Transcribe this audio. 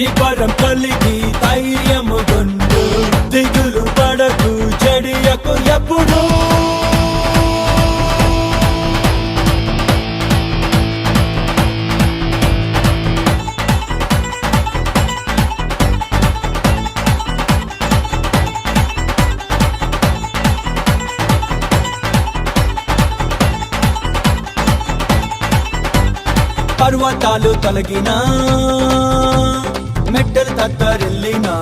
అగ్ని పరం కలిగి ధైర్యము గొండు దిగులు పడకు చెడియకు ఎప్పుడు. పర్వతాలు తొలగినా డాక్టర్ వెళ్ళినా